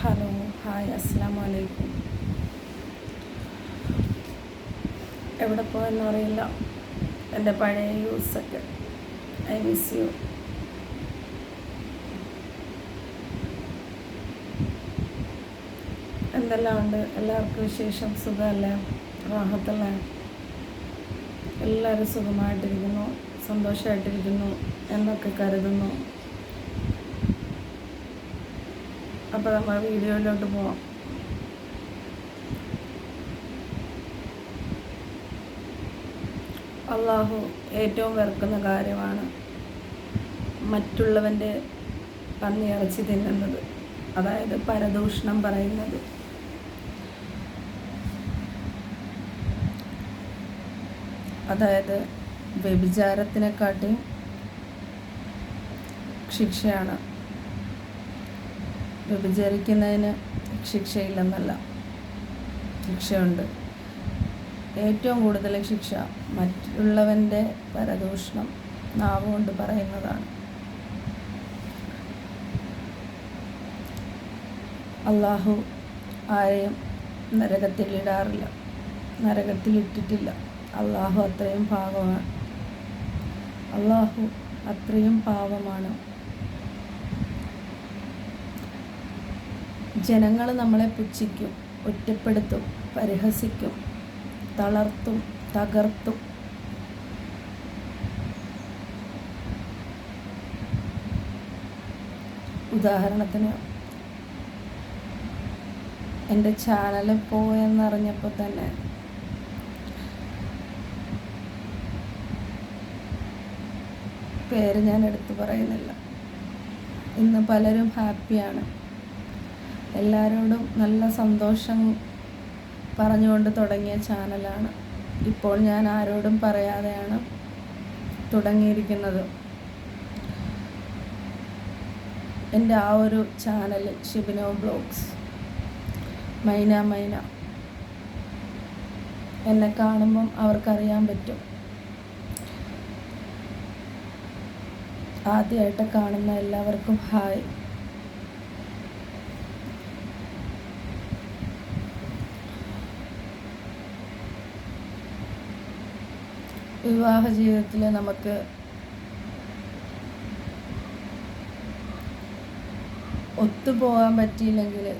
Hello hi അസ്സാം വലൈക്കും എവിടെ പോയെന്ന് അറിയില്ല. എന്റെ പഴയ യൂസൊക്കെ. ഐ മിസ് യു എന്തെല്ലാം ഉണ്ട്? എല്ലാവർക്കും വിശേഷം സുഖമല്ലേ? റാഹത്തല്ലേ? എല്ലാവരും സുഖമായിട്ടിരിക്കുന്നു സന്തോഷമായിട്ടിരിക്കുന്നു എന്നൊക്കെ കരുതുന്നു. അപ്പോൾ നമ്മൾ വീഡിയോയിലോട്ട് പോവാം. അള്ളാഹു ഏറ്റവും വെറുക്കുന്ന കാര്യമാണ് മറ്റുള്ളവന്റെ പന്നിയിറച്ചി തിന്നുന്നത്. അതായത് പരദൂഷണം പറയുന്നത്. അതായത് വ്യഭിചാരത്തിനെക്കാട്ടി ശിക്ഷയാണ്. വ്യഭിചരിക്കുന്നതിന് ശിക്ഷയില്ലെന്നല്ല. ശിക്ഷയുണ്ട്. ഏറ്റവും കൂടുതൽ ശിക്ഷ മറ്റുള്ളവന്റെ പരദൂഷണം നാവ് കൊണ്ട് പറയുന്നതാണ്. അള്ളാഹു ആരെയും നരകത്തിലിടാറില്ല. നരകത്തിലിട്ടിട്ടില്ല. അള്ളാഹു അത്രയും പാവമാണ്. അള്ളാഹു അത്രയും പാവമാണ്. ജനങ്ങൾ നമ്മളെ പുച്ഛിക്കും ഒറ്റപ്പെടുത്തും പരിഹസിക്കും തളർത്തും തകർത്തും. ഉദാഹരണത്തിന് എന്റെ ചാനൽ പോയെന്നറിഞ്ഞപ്പോൾ തന്നെ പേര് ഞാൻ എടുത്തു പറയുന്നില്ല. ഇന്ന് പലരും ഹാപ്പിയാണ് എല്ലാവരോടും നല്ല സന്തോഷം പറഞ്ഞുകൊണ്ട് തുടങ്ങിയ ചാനലാണ്. ഇപ്പോൾ ഞാൻ ആരോടും പറയാതെയാണ് തുടങ്ങിയിരിക്കുന്നത്. എന്റെ ആ ഒരു ചാനൽ ഷിബിനോ ബ്ലോഗ്സ് മൈന മൈന എന്നെ കാണുമ്പം അവർക്കറിയാൻ പറ്റും. ആദ്യമായിട്ട് കാണുന്ന എല്ലാവർക്കും ഹായ്. വിവാഹ ജീവിതത്തിൽ നമുക്ക് ഒത്തുപോകാൻ പറ്റിയില്ലെങ്കിൽ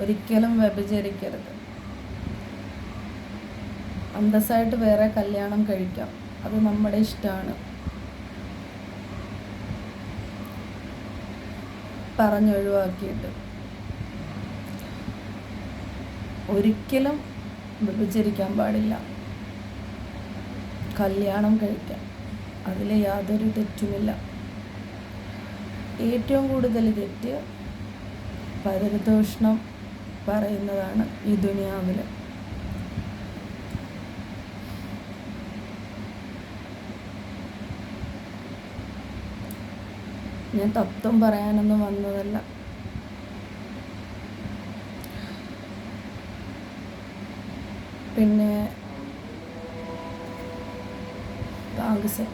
ഒരിക്കലും വ്യഭിചരിക്കരുത്. അന്തസ്സായിട്ട് വേറെ കല്യാണം കഴിക്കാം. അത് നമ്മുടെ ഇഷ്ടമാണ് പറഞ്ഞൊഴിവാക്കിയിട്ട്. ഒരിക്കലും വ്യഭിചരിക്കാൻ പാടില്ല. കല്യാണം കഴിക്കാം. അതിൽ യാതൊരു തെറ്റുമില്ല. ഏറ്റവും കൂടുതൽ തെറ്റ് പരദോഷണം പറയുന്നതാണ് ഈ ദുനിയാവിൽ. ഞാൻ തത്വം പറയാനൊന്നും വന്നതല്ല. പിന്നെ ഫംഗസ്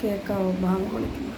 കേക്കാവോ ഭാഗം വിളിക്കുന്നു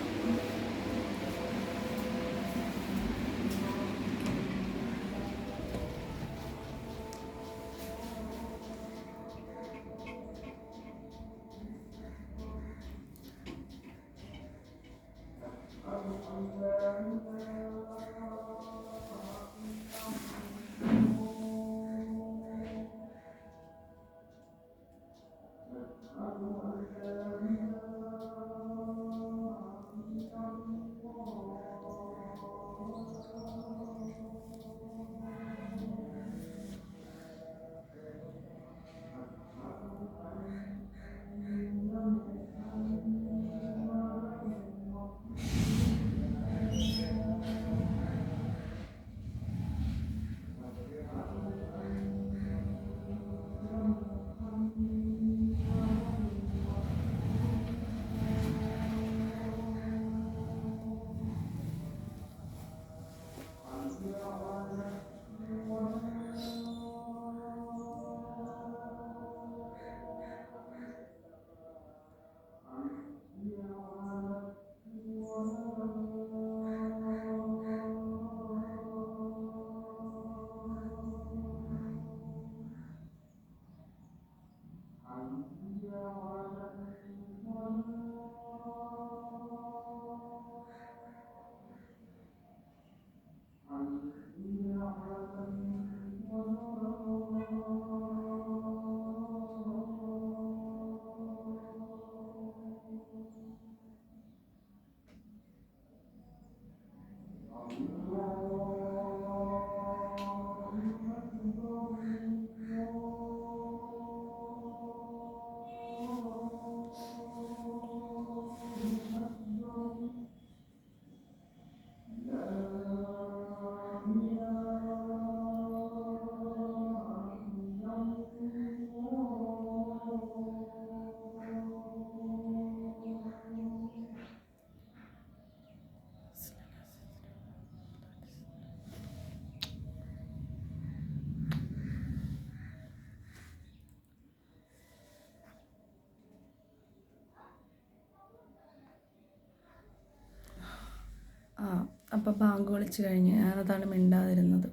അപ്പം ബാങ്ക് വിളിച്ച് കഴിഞ്ഞ് ഞാനതാണ് മിണ്ടാതിരുന്നത്.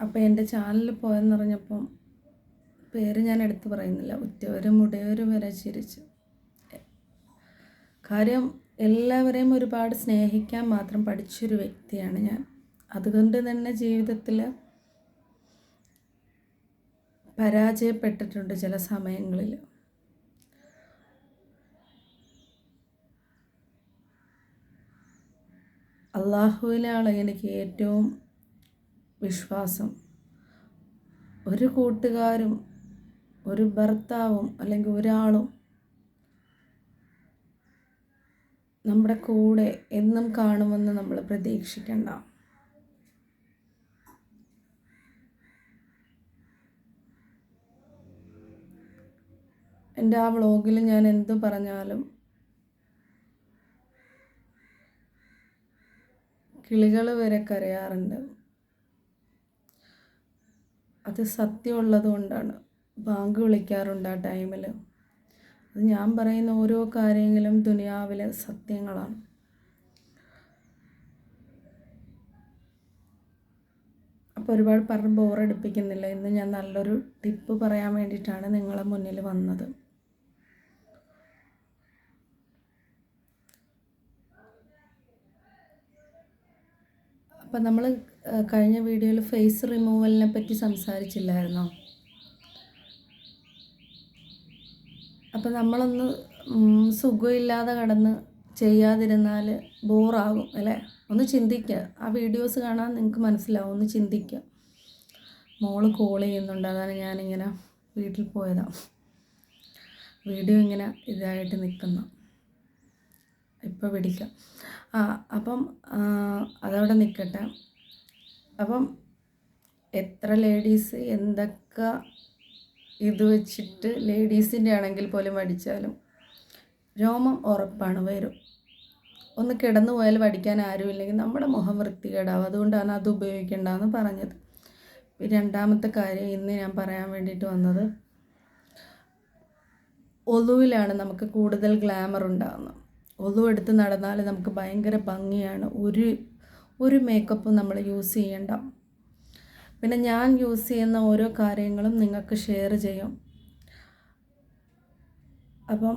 അപ്പോൾ എന്റെ ചാനലിൽ പോയെന്ന് പറഞ്ഞപ്പം പേര് ഞാൻ എടുത്തു പറയുന്നില്ല. ഉറ്റവരും ഉടയവരും വരെ ചിരിച്ച്. കാര്യം എല്ലാവരെയും ഒരുപാട് സ്നേഹിക്കാൻ മാത്രം പഠിച്ചൊരു വ്യക്തിയാണ് ഞാൻ. അതുകൊണ്ട് തന്നെ ജീവിതത്തിൽ പരാജയപ്പെട്ടിട്ടുണ്ട് ചില സമയങ്ങളിൽ അള്ളാഹുവിലാണ് എനിക്ക് ഏറ്റവും വിശ്വാസം. ഒരു കൂട്ടുകാരും ഒരു ഭർത്താവും അല്ലെങ്കിൽ ഒരാളും നമ്മുടെ കൂടെ എന്നും കാണുമെന്ന് നമ്മൾ പ്രതീക്ഷിക്കണ്ട. എന്റെ ആ വ്ളോഗിൽ ഞാൻ എന്തു പറഞ്ഞാലും കിളികൾ വരെ കരയാറുണ്ട്. അത് സത്യമുള്ളത് കൊണ്ടാണ്. ബാങ്ക് വിളിക്കാറുണ്ട് ആ ടൈമിൽ അത് ഞാൻ പറയുന്ന ഓരോ കാര്യങ്ങളും ദുനിയാവിലെ സത്യങ്ങളാണ്. അപ്പോൾ ഒരുപാട് പറഞ്ഞ് ബോറടിപ്പിക്കുന്നില്ല ഇന്ന് ഞാൻ നല്ലൊരു ടിപ്പ് പറയാൻ വേണ്ടിയിട്ടാണ് നിങ്ങളെ മുന്നിൽ വന്നത്. അപ്പം നമ്മൾ കഴിഞ്ഞ വീഡിയോയിൽ ഫേസ് റിമൂവലിനെ പറ്റി സംസാരിച്ചില്ലായിരുന്നോ? അപ്പം നമ്മളൊന്ന് സുഖമില്ലാതെ കടന്ന് ചെയ്യാതിരുന്നാൽ ബോറാകും അല്ലേ? ഒന്ന് ചിന്തിക്കുക ആ വീഡിയോസ് കാണാൻ നിങ്ങൾക്ക് മനസ്സിലാവും. ഒന്ന് ചിന്തിക്കുക മോൾ കോൾ ചെയ്യുന്നുണ്ട്. അതാണ് ഞാനിങ്ങനെ വീട്ടിൽ പോയതാണ് വീഡിയോ ഇങ്ങനെ ഇതായിട്ട് നിൽക്കുന്നു ഇപ്പോൾ പിടിക്കാം. ആ അപ്പം അതവിടെ നിൽക്കട്ടെ അപ്പം എത്ര ലേഡീസ് എന്തൊക്കെ ഇത് വെച്ചിട്ട് ലേഡീസിന്റെ ആണെങ്കിൽ പോലും വടിച്ചാലും രോമം ഉറപ്പാണ് വരും. ഒന്ന് കിടന്നു പോയാൽ വടിക്കാൻ ആരുമില്ലെങ്കിൽ നമ്മുടെ മുഖം വൃത്തികേടാവും. അതുകൊണ്ടാണ് അത് ഉപയോഗിക്കേണ്ടതെന്ന് പറഞ്ഞത്. രണ്ടാമത്തെ കാര്യം ഇന്ന് ഞാൻ പറയാൻ വേണ്ടിയിട്ട് വന്നത്. ഒലുവിലാണ് നമുക്ക് കൂടുതൽ ഗ്ലാമർ ഉണ്ടാകുന്നത് ഒലു എടുത്ത് നടന്നാൽ നമുക്ക് ഭയങ്കര ഭംഗിയാണ്. ഒരു ഒരു മേക്കപ്പും നമ്മൾ യൂസ് ചെയ്യണ്ട. പിന്നെ ഞാൻ യൂസ് ചെയ്യുന്ന ഓരോ കാര്യങ്ങളും നിങ്ങൾക്ക് ഷെയർ ചെയ്യും. അപ്പം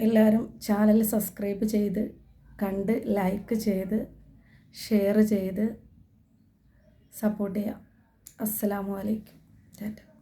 എല്ലാവരും ചാനൽ സബ്സ്ക്രൈബ് ചെയ്ത് കണ്ട് ലൈക്ക് ചെയ്ത് ഷെയർ ചെയ്ത് സപ്പോർട്ട് ചെയ്യാം. അസ്സാം അലൈക്കും. ടാറ്റ